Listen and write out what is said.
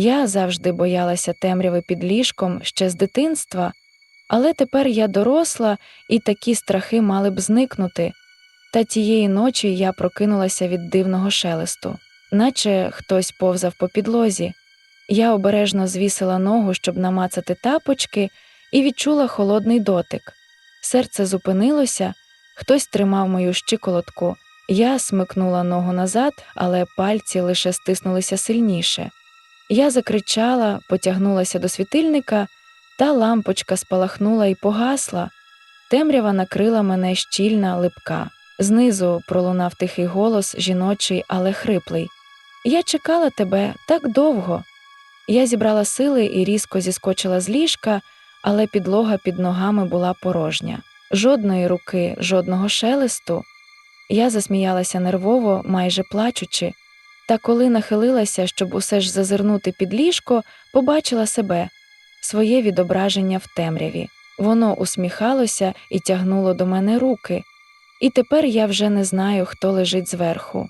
Я завжди боялася темряви під ліжком ще з дитинства, але тепер я доросла, і такі страхи мали б зникнути. Та тієї ночі я прокинулася від дивного шелесту, наче хтось повзав по підлозі. Я обережно звісила ногу, щоб намацати тапочки, і відчула холодний дотик. Серце зупинилося, хтось тримав мою щиколотку. Я смикнула ногу назад, але пальці лише стиснулися сильніше. Я закричала, потягнулася до світильника, та лампочка спалахнула і погасла. Темрява накрила мене щільна липка. Знизу пролунав тихий голос, жіночий, але хриплий. Я чекала тебе так довго. Я зібрала сили і різко зіскочила з ліжка, але підлога під ногами була порожня. Жодної руки, жодного шелесту. Я засміялася нервово, майже плачучи, та коли нахилилася, щоб усе ж зазирнути під ліжко, побачила себе, своє відображення в темряві. Воно усміхалося і тягнуло до мене руки. І тепер я вже не знаю, хто лежить зверху.